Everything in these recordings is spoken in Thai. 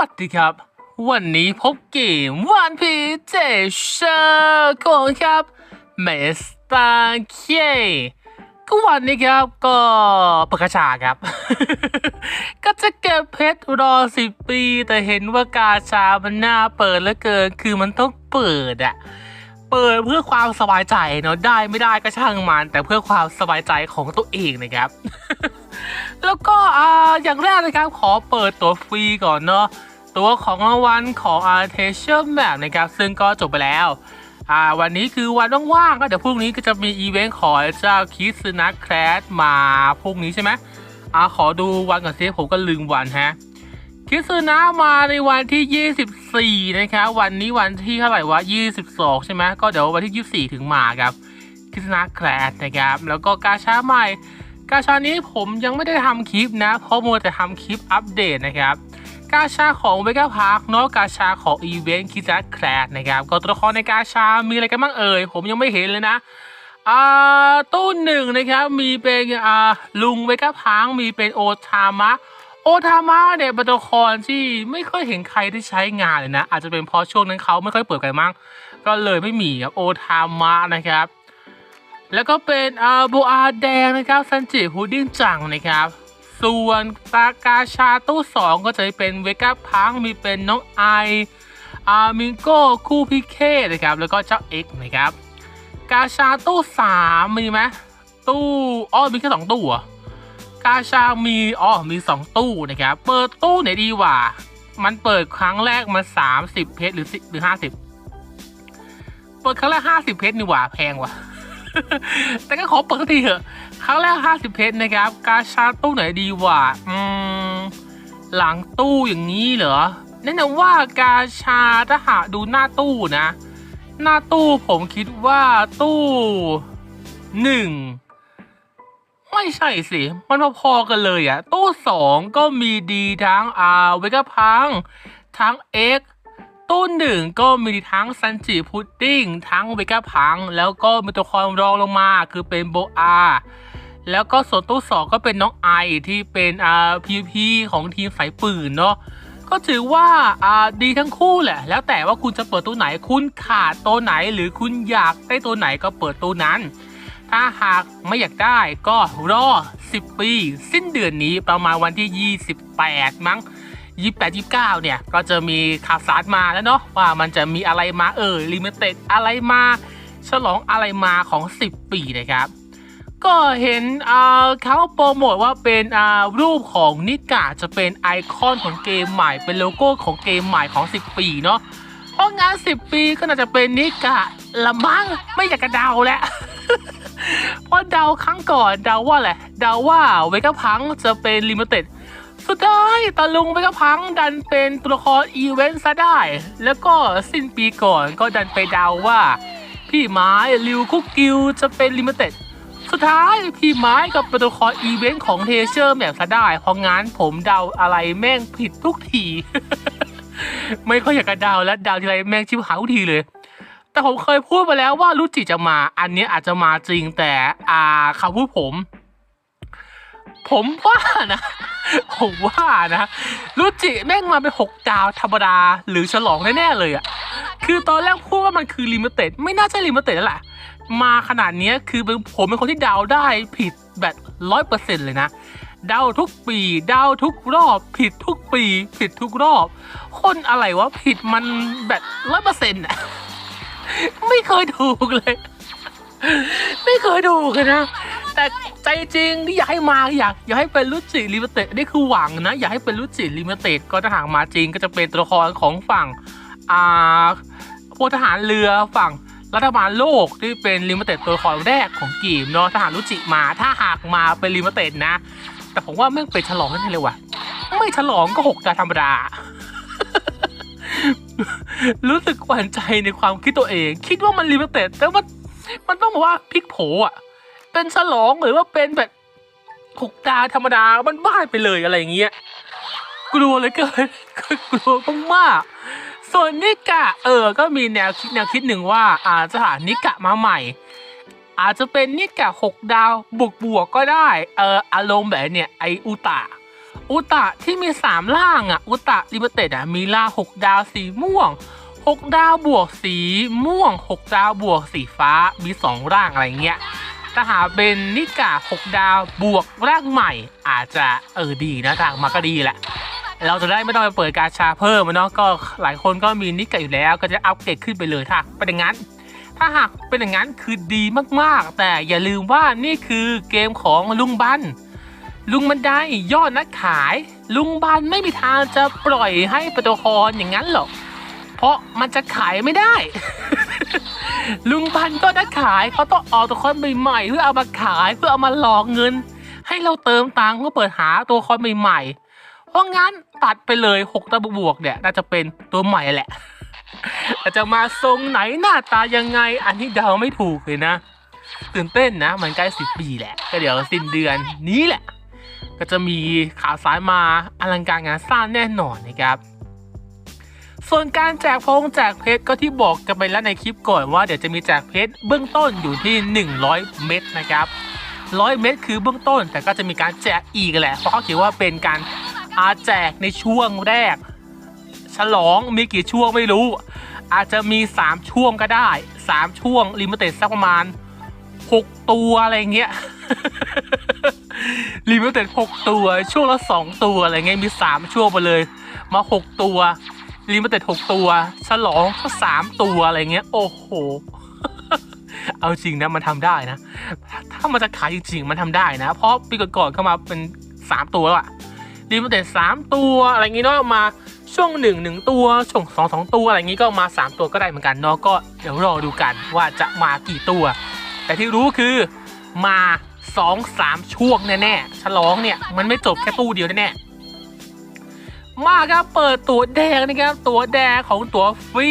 วัสดีครับ วันนี้พบเกมวันพีเจเชอร์ของครับเมสตาเคก็วันนี้ครับก็ปิดกระชาครับ ก็จะเก็บเพชรรอสิบปี แต่เห็นว่ากาชามันน่าเปิดเหลือเกิน คือมันต้องเปิดอะเปิดเพื่อความสบายใจเนาะได้ไม่ได้ก็ช่างมัน แต่เพื่อความสบายใจของตัวเองนะครับ แล้วก็อ่าอย่างแรกนะครับขอเปิดตัวฟรีก่อนเนาะ ตัวของรางวัลของอาร์เทเชอร์แบบนะครับ ซึ่งก็จบไปแล้ว่าวันนี้คือวันว่างๆก็เดี๋ยวพรุ่งนี้ก็จะมีอีเวนต์ของเจ้าคิสนะแครสมาพรุ่งนี้ใช่ไหมอ่าขอดูวันก่อนสิผมก็ลืมวันฮะคิสนะมาในวันที่ 24 นะครับ วันนี้วันที่เท่าไหร่วะ 22 ใช่ไหมก็เดี๋ยววันที่ 24 ถึงมาครับคิสนะแครสนะครับ แล้วก็กาชาใหม่ กาชานี้ผมยังไม่ได้ทำคลิปนะ เพราะมัวแต่ทำคลิปอัปเดตนะครับ กาชาของเวก้าพาร์คเนาะกาชาของอีเวนต์คิจัดแคลดนะครับก็ตัวละครในกาชา มีอะไรกันบ้างเอ่ย ผมยังไม่เห็นเลยนะอ่าตู้หนึ่งนะครับ มีเป็นอ่าลุงเวก้าพาร์คมีเป็นโอทามะ โอทามะเนี่ยเป็นตัวละครที่ไม่ค่อยเห็นใครที่ใช้งานเลยนะ อาจจะเป็นเพราะช่วงนั้นเขาไม่ค่อยเปิดกันมั้งก็เลยไม่มีครับโอทามะนะครับแล้วก็เป็นอ่าโบอาแดงนะครับซันจิฮูดดิ้งจังนะครับ ส่วนปากาชาตู้สองก็จะเป็นเวก้าพังมีเป็นน้องไออามิงโก้คู่พิเคนะครับ แล้วก็เจ้าเอ็กนะครับ กาชาตู้สามมีไหมตู้อ๋อมีแค่สองตู้เหรอกาชามีอ๋อมีสองตู้นะครับ เปิดตู้ไหนดีวะมันเปิดครั้งแรกมาสามสิบเพชรหรือหรือห้าสิบเปิดครั้งแรกห้าสิบเพชรนี่หว่าแพงว่ะ แต่ก็ขอเปิดสักทีเถอะ ครั้งแรก 50 เพชรนะครับ กาชาตู้ไหนดีวะอืม หลังตู้อย่างนี้เหรอแนะนำว่ากาชาถ้าหาดูหน้าตู้นะ หน้าตู้ผมคิดว่าตู้หนึ่งไม่ใช่สิ มันพอๆกันเลยอะตู้สองก็มีดีทั้งอาเวกาพัง ทั้งเอ็ก ตู้หนึ่งก็มีทั้งซันจิพุดดิ้งทั้งเวก้าพัง แล้วก็มีตัวละครรองลงมาคือเป็นโบอา แล้วก็ส่วนตู้สองก็เป็นน้องไอที่เป็นอ่าพีพีของทีมสายปืนเนาะก็ถือว่าอ่าดีทั้งคู่แหละ แล้วแต่ว่าคุณจะเปิดตู้ไหนคุณขาดตัวไหน หรือคุณอยากได้ตัวไหนก็เปิดตู้นั้น ถ้าหากไม่อยากได้ก็รอ 10 ปี สิ้นเดือนนี้ประมาณวันที่ 28 มั้ง ยี่แปดยี่เก้าเนี่ย ก็จะมีข่าวสารมาแล้วเนาะว่ามันจะมีอะไรมาเออลิมิเต็ดอะไรมาฉลองอะไรมาของ 10 ปีนะครับ ก็เห็นเขาโปรโมทว่าเป็นรูปของนิกาจะเป็นไอคอนของเกมใหม่เป็นโลโก้ของเกมใหม่ของ 10 ปีเนาะเพราะงาน 10 ปีก็น่าจะเป็นนิกาละมั้งไม่อยากจะเดาแล้วเพราะเดาครั้งก่อนเดาว่าแหละไรเดาว่าเวก้าพังจะเป็นลิมิเต็ด สุดท้ายตาลุงเวก้าพังดันเป็นตัวละครอีเวนต์ซะได้ แล้วก็สิ้นปีก่อนก็ดันไปเดาว่า พี่ไม้ริวคุกกิวจะเป็นลิมิเต็ดสุดท้ายพี่ไม้กับเป็นตัวละครอีเวนต์ของเทเชอร์แบบซะได้ เพราะงั้นผมเดาอะไรแม่งผิดทุกที ไม่ค่อยอยากจะเดาและเดาทีไรแม่งชิบหายทุกทีเลย แต่ผมเคยพูดไปแล้วว่ารุจิจะมา อันนี้อาจจะมาจริงแต่อ่าคำพูดผม ผมว่านะ ผมว่านะรุจิแม่งมาเป็นหกดาวธรรมดาหรือฉลองแน่ๆเลยอะคือตอนแรกพูดว่ามันคือลิมิเต็ดไม่น่าใช่ลิมิเต็ดแล้วแหละมาขนาดนี้คือเป็นผมเป็นคนที่เดาได้ผิดแบบร้อยเปอร์เซ็นเลยนะเดาทุกปีเดาทุกรอบ ผิดทุกปี ผิดทุกรอบ คนอะไรวะผิดมันแบบร้อยเปอร์เซ็นต์อะไม่เคยถูกเลย ไม่เคยถูกเลยนะ แต่ใจจริงที่อยากให้มาอยากอยากให้เป็นรุจิลิมิเต็ดนี่คือหวังนะ อยากให้เป็นรุจิลิมิเต็ดก็ถ้าหากมาจริงก็จะเป็นตัวละครของฝั่งอ่าพวกทหารเรือฝั่งรัฐบาลโลกที่เป็นลิมิเต็ดตัวละครแรกของเกมเนาะทหารรุจิมาถ้าหากมาเป็นลิมิเต็ดนะ แต่ผมว่าแม่เป็นฉลองนั่นเลยว่ะไม่ฉลองก็หกดาวธรรมดารู้สึกหวั่นใจในความคิดตัวเอง คิดว่ามันลิมิเต็ดแต่ว่า มันต้องบอกว่าพลิกโผอะ เป็นฉลองหรือว่าเป็นแบบหกดาวธรรมดามันบ้าไปเลยอะไรอย่างเงี้ยกลัวเลยเกินกลัวมากๆส่วนนิกะเออ ก็มีแนวคิดแนวคิดหนึ่งว่าอาจจะหานิกะมาใหม่ อาจจะเป็นนิกะหกดาวบวกบวกก็ได้ เอออารมณ์แบบเนี่ยไออุตะอุตะที่มี3ล่างอะ อุตะลิมิเต็ดอะมีล่าง6ดาวสีม่วง 6 ดาวบวกสีม่วง 6 ดาวบวกสีฟ้ามี 2 ร่างอะไรเงี้ยถ้าหาเป็นนิกา 6 ดาวบวกร่างใหม่ อาจจะเออดีนะทางมาก็ดีแหละ เราจะได้ไม่ต้องไปเปิดการชาเพิ่มเนาะก็หลายคนก็มีนิกาอยู่แล้ว ก็จะอัปเกรดขึ้นไปเลยถ้าเป็นอย่างนั้น ถ้าหากเป็นอย่างนั้นคือดีมากๆ แต่อย่าลืมว่านี่คือเกมของลุงบันลุงบันไดยอดนักขาย ลุงบันไม่มีทางจะปล่อยให้ปตครอย่างนั้นหรอก เพราะมันจะขายไม่ได้ ลุงบันก็นักขายเขาต้องออกตัวคอนใหม่ๆเพื่อเอามาขายเพื่อเอามาหลอกเงิน ให้เราเติมตังค์เพื่อเปิดหาตัวคอนใหม่ๆ เพราะงั้นตัดไปเลย6ตัวบวกๆเนี่ยน่าจะเป็นตัวใหม่แหละแต่จะมาทรงไหนหน้าตายังไง อันนี้เดาไม่ถูกเลยนะ ตื่นเต้นนะ มันใกล้สิบปีแหละก็เดี๋ยวสิ้นเดือนนี้แหละ ก็จะมีข่าวสารมาอลังการงานสร้างแน่นอนนะครับ ส่วนการแจกพงแจกเพชรก็ที่บอกกันไปแล้วในคลิปก่อนว่าเดี๋ยวจะมีแจกเพชรเบื้องต้นอยู่ที่ 100 เม็ดนะครับ100เม็ดคือเบื้องต้น แต่ก็จะมีการแจกอีกแหละเพราะเขาเขียนว่าเป็นการอาแจกในช่วงแรก ฉลองมีกี่ช่วงไม่รู้ อาจจะมี 3 ช่วงก็ได้ 3 ช่วงลิมิเต็ดสักประมาณ 6 ตัวอะไรเงี้ยลิมิเต็ด6ตัว ช่วงละ 2 ตัวอะไรเงี้ยมี 3 ช่วงไปเลย มา 6 ตัว ลิมิเต็ด6ตัว ฉลองก็3ตัวอะไรเงี้ย โอ้โห เอาจริงนะมันทำได้นะ ถ้ามันจะขายจริงๆมันทำได้นะ เพราะปีก่อนๆเข้ามาเป็น3ตัวแล้วอะลิมิเต็ด3ตัวอะไรเงี้ยเนาะมาช่วงหนึ่งหนึ่งตัว ช่วงสองสองตัวอะไรอย่างนี้ก็มา3ตัวก็ได้เหมือนกันเนาะก็เดี๋ยวรอดูกันว่าจะมากี่ตัว แต่ที่รู้คือมา2 3ช่วงแน่ๆฉลองเนี่ยมันไม่จบแค่ตู้เดียวแน่ๆ มากครับ เปิดตัวแดงนะครับ ตัวแดงของตัวฟรี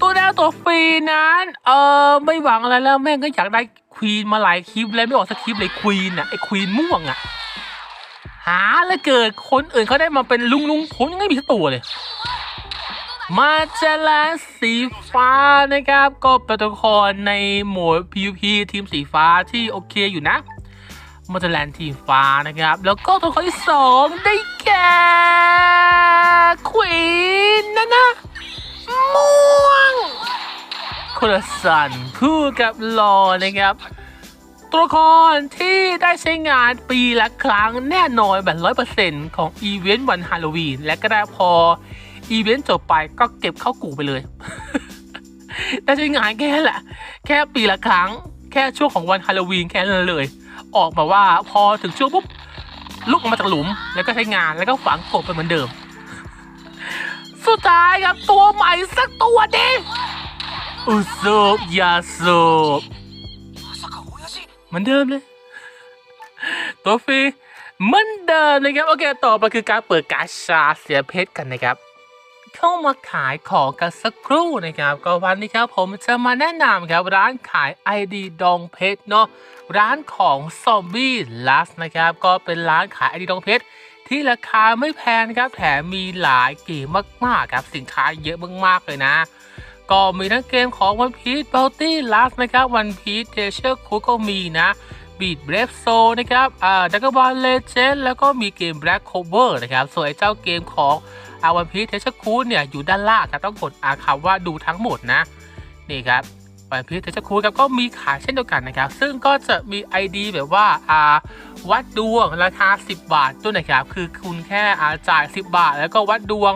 ตัวแดงตัวฟรีนั้น เออไม่หวังอะไรแล้วแม่งก็อยากได้ควีนมาหลายคลิปแล้วไม่ออกสักคลิปเลยควีนอะไอ้ควีนม่วงอะ หาแล้วเกิดคนอื่นเขาได้มาเป็นลุงลุงผมยังไม่มีสักตัวเลย มาเจลาสีฟ้านะครับ ก็เป็นตัวละครในหมวด PVP ทีมสีฟ้าที่โอเคอยู่นะ มาเจแลนด์ทีมฟ้านะครับ แล้วก็ตัวละครที่สองได้แก่ควีนนะนะม่วงโคลสันคู่กับลอนะครับตัวละครที่ได้ใช้งานปีละครั้งแน่นอนแบบร้อยเปอร์เซ็นต์ของอีเวนต์วันฮาโลวีน และก็ได้พออีเวนต์จบไปก็เก็บเข้ากู่ไปเลย ได้ใช้งานแค่แหละ แค่ปีละครั้ง แค่ช่วงของวันฮาโลวีนแค่นั้นเลย ออกมาว่าพอถึงช่วงปุ๊บลุกออกมาจากหลุมแล้วก็ใช้งานแล้วก็ฝังกบไปเหมือนเดิม สุดท้ายครับตัวใหม่สักตัวดิอุซบยาสูบเหมือนเดิมเลยตัวฟรีเหมือนเดิมนะครับโอเคต่อไปคือการเปิดกาชาเสียเพชรกันนะครับ เข้ามาขายของกันสักครู่นะครับก็วันนี้ครับผมจะมาแนะนำครับร้านขาย ID ดองเพชรเนาะร้านของซอมบี้ลัสนะครับก็เป็นร้านขาย ID ดองเพชรที่ราคาไม่แพงครับแถมมีหลายเกมมากๆครับสินค้าเยอะมากๆเลยนะก็มีทั้งเกมของ One Piece Bounty Last นะครับ One Piece Treasure Cruise ก็มีนะ Beat Brave Soul นะครับอ่า Dragon Ball Legend แล้วก็มีเกม Black Clover นะครับส่วนไอ้เจ้าเกมของ อา One Piece Treasure Cruise เนี่ยอยู่ด้านล่างครับต้องกดอาคำว่าดูทั้งหมดนะนี่ครับ One Piece Treasure Cruise ครับก็มีขายเช่นเดียวกันนะครับ ซึ่งก็จะมี ID แบบว่าอาวัดดวงราคา 10 บาทด้วยนะครับคือคุณแค่อาจ่าย 10 บาท แล้วก็วัดดวง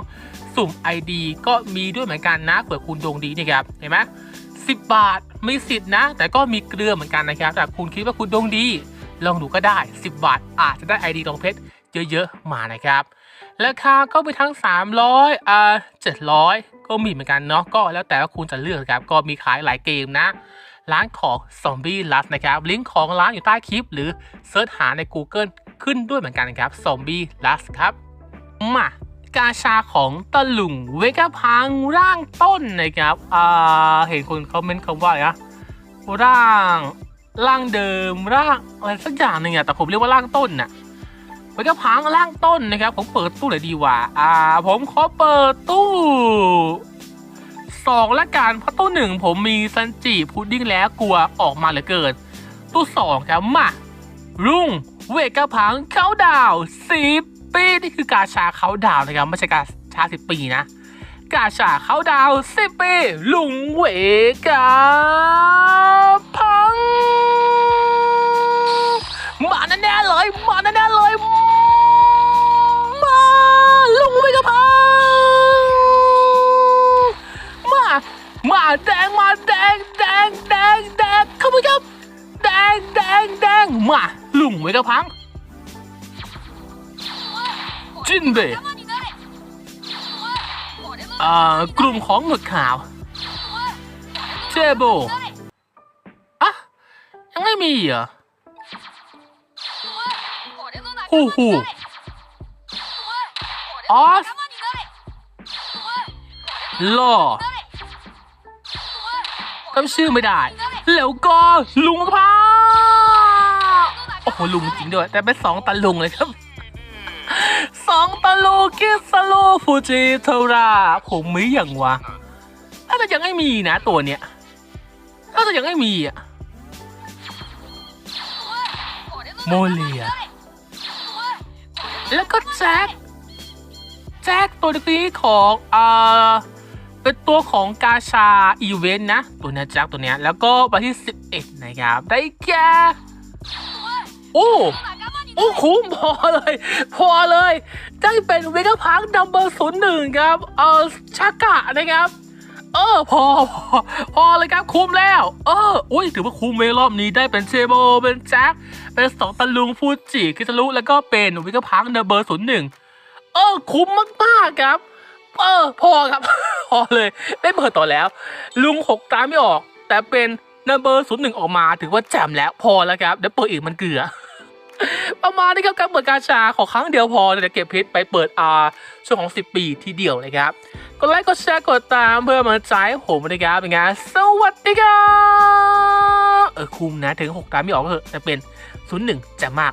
สุ่ม ID ก็มีด้วยเหมือนกันนะเผื่อคุณดวงดีนี่ครับเห็นไหม10บาทมีสิทธิ์นะ แต่ก็มีเกลือเหมือนกันนะครับแต่คุณคิดว่าคุณดวงดี ลองดูก็ได้ 10 บาทอาจจะได้ ID ตองเพชรเยอะ ๆ มานะครับ ราคาก็มีทั้ง 300อ่า700 ก็มีเหมือนกันเนาะก็แล้วแต่ว่าคุณจะเลือกครับ ก็มีขายหลายเกมนะ ร้านของ Zombie Lust นะครับ ลิงก์ของร้านอยู่ใต้คลิป หรือเซิร์ชหาใน Google ขึ้นด้วยเหมือนกันนะครับ Zombie Lust ครับ มากาชาของตะลุงเวกาพังร่างต้นนะครับอ่าเห็นคนเขาเมนต์คำว่าอะไรนะร่างร่างเดิมร่างอะไรสักอย่างหนึ่งอะแต่ผมเรียกว่าร่างต้นน่ะ เวกาพังร่างต้นนะครับ ผมเปิดตู้เลยดีกว่า อ่า ผมขอเปิดตู้สองละกันเพราะตู้หนึ่งผมมีซันจิพุดดิ้งแล้วกลัวออกมาเหลือเกิน ตู้สองครับมารุ่งเวกาพังเขาดาวสิบปีนี่คือกาชาเขาดาวน์นะครับไม่ใช่กาชาสิบปีนะ กาชาเขาดาวสิบปีลุงเวกาพังมาแน่ๆเลยมาแน่ๆเลย แดงมาแดงแดงแดงแดงเข้าไปครับแดงแดงแดงมาลุงเวกาพัง จินเบย์อ่ากลุ่มของหนวดขาว เจโบอะยังไม่มีเหรอ呼呼，ออสล่อ จำชื่อไม่ได้ แล้วก็ลุงพาโอ้โหลุงจริงด้วย แต่เป็นสองตาลุงเลยครับสองตาลุงกิสโลฟูจิเทราผมไม่อย่างวะถ้าจะยังไม่มีนะตัวเนี้ยถ้าจะยังไม่มีอะโมเลีย แล้วก็แจ็คแจ็คตัวนี้ของอ่า เป็นตัวของกาชาอีเวนต์นะ ตัวเนี้ยแจ็คตัวเนี้ยแล้วก็วันที่ 11 นะครับ ได้แก่โอ้โอ้คุ้มพอเลย พอเลย ได้เป็นเวกาพาร์คนัมเบอร์ศูนย์หนึ่งครับเออชากะนะครับ เออพอพอพอเลยครับคุ้มแล้ว เอออุ้ยถือว่าคุ้มเมรอบนี้ได้เป็นเชโบเป็นแจ็คเป็นสองตะลุงฟูจิคิซารุแล้วก็เป็นวิกาพังนัมเบอร์ศูนย์หนึ่งเออคุ้มมากๆครับ เออพอครับ พอเลยไม่เปิดต่อแล้ว ลุงหกตาไม่ออก แต่เป็นนัมเบอร์ศูนย์หนึ่งออกมาถือว่าแจ่มแล้วพอแล้วครับเดี๋ยวเปิดอีกมันเกลือ ประมาณนี้ครับการเปิดกาชาขอครั้งเดียวพอเดี๋ยวเก็บเพชรไปเปิดอาช่วงของ 10 ปีทีเดียวนะครับกดไลค์กดแชร์กดตามเพื่อมาใช้ผมนะครับเป็นไงสวัสดีครับเออคุมนะถึง 6 ตามไม่ออกก็เถอะแต่เป็น 01 จะมาก